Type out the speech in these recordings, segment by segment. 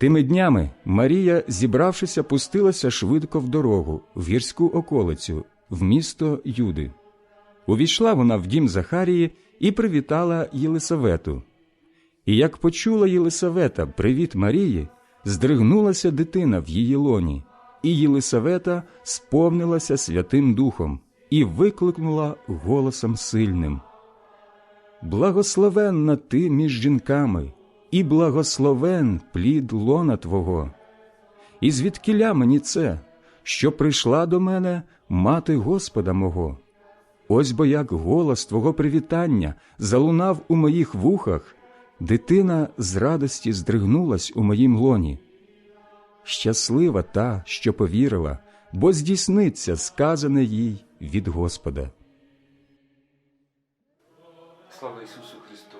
Тими днями Марія, зібравшися, пустилася швидко в дорогу, в гірську околицю, в місто Юди. Увійшла вона в дім Захарії і привітала Єлисавету. І як почула Єлисавета привіт Марії, здригнулася дитина в її лоні, і Єлисавета сповнилася Святим Духом і викликнула голосом сильним. Благословенна ти між жінками, і благословен плід лона Твого. І звідкіля мені це, що прийшла до мене мати Господа мого? Ось бо як голос Твого привітання залунав у моїх вухах, дитина з радості здригнулась у моїм лоні. Щаслива та, що повірила, бо здійсниться сказане їй від Господа. Слава Ісусу Христу!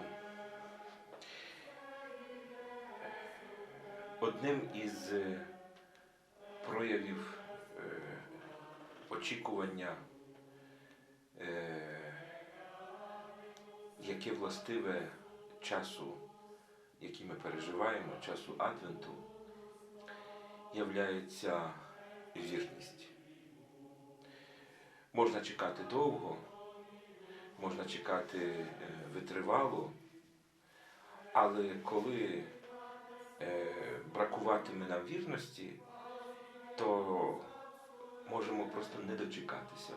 Одним із е, проявів е, очікування, е, яке властиве часу, який ми переживаємо, часу Адвенту, являється вірність. Можна чекати довго, можна чекати витривало, але коли бракуватиме нам вірності, то можемо просто не дочекатися.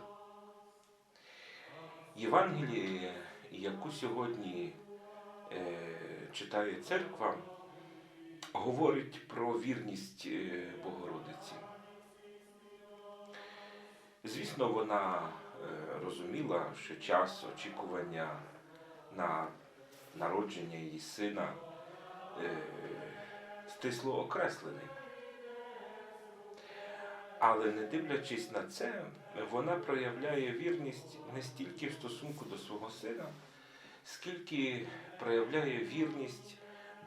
Євангеліє, яку сьогодні е, читає церква, говорить про вірність е, Богородиці. Звісно, вона е, розуміла, що час очікування на народження її сина е, стисло окреслений. Але не дивлячись на це, вона проявляє вірність не стільки в стосунку до свого сина, скільки проявляє вірність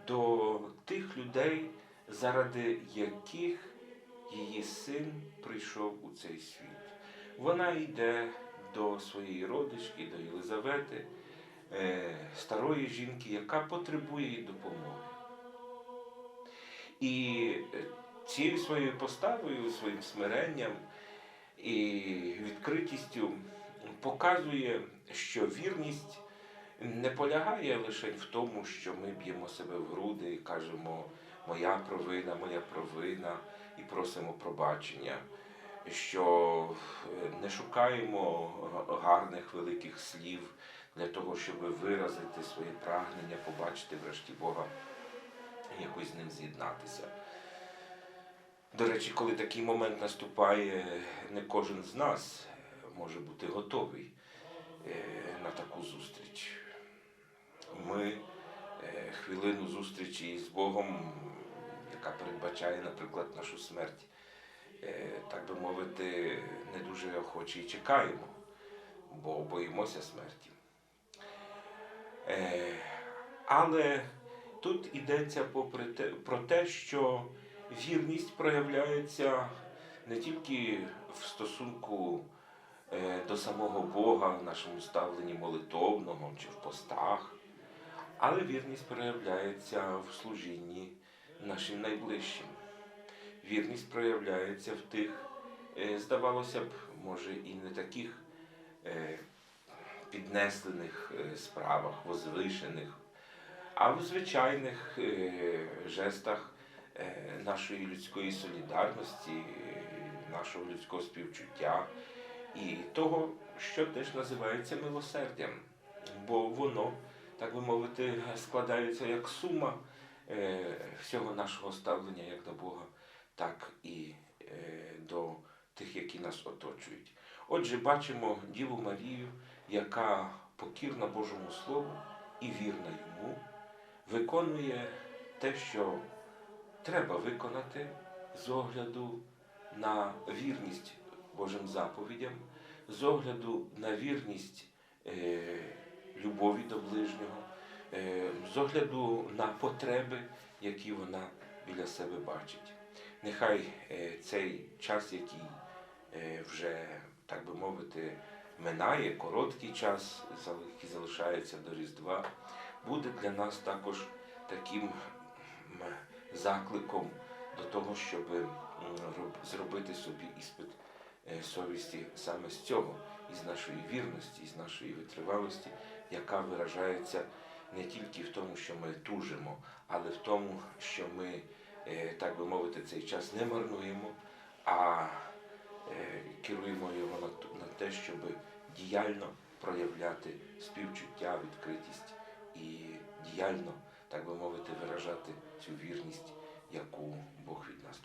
до тих людей, заради яких її син прийшов у цей світ. Вона йде до своєї родички, до Єлизавети, е, старої жінки, яка потребує її допомоги. І е, цією своєю поставою, своїм смиренням і відкритістю показує, що вірність не полягає лише в тому, що ми б'ємо себе в груди і кажемо моя провина, моя провина і просимо пробачення, що не шукаємо гарних великих слів для того, щоб виразити своє прагнення, побачити врешті Бога і якось з ним з'єднатися. До речі, коли такий момент наступає, не кожен з нас може бути готовий е, на таку зустріч. Ми е, хвилину зустрічі з Богом, яка передбачає, наприклад, нашу смерть, е, так би мовити, не дуже охоче і чекаємо, бо боїмося смерті. Але тут йдеться про те, що вірність проявляється не тільки в стосунку е, до самого Бога в нашому ставленні молитовному чи в постах, але вірність проявляється в служінні нашим найближчим. Вірність проявляється в тих, е, здавалося б, може, і не таких е, піднесених справах, возвишених, а в звичайних жестах нашої людської солідарності, нашого людського співчуття і того, що теж називається милосердям, бо воно, так би мовити, складається як сума всього нашого ставлення як до Бога, так і до тих, які нас оточують. Отже, бачимо Діву Марію, яка покірна Божому Слову і вірна йому, виконує те, що треба виконати з огляду на вірність Божим заповідям, з огляду на вірність е, любові до ближнього, е, з огляду на потреби, які вона біля себе бачить. Нехай е, цей час, який вже, так би мовити, минає, короткий час, який залишається до Різдва, буде для нас також таким закликом до того, щоб зробити собі іспит е, совісті саме з цього, із нашої вірності, із нашої витривалості, яка виражається не тільки в тому, що ми тужимо, але в тому, що ми, е, так би мовити, цей час не марнуємо, а е, керуємо його на те, щоб діяльно проявляти співчуття, відкритість і діяльно, так би мовити, виражати цю вірність, яку Бог від нас.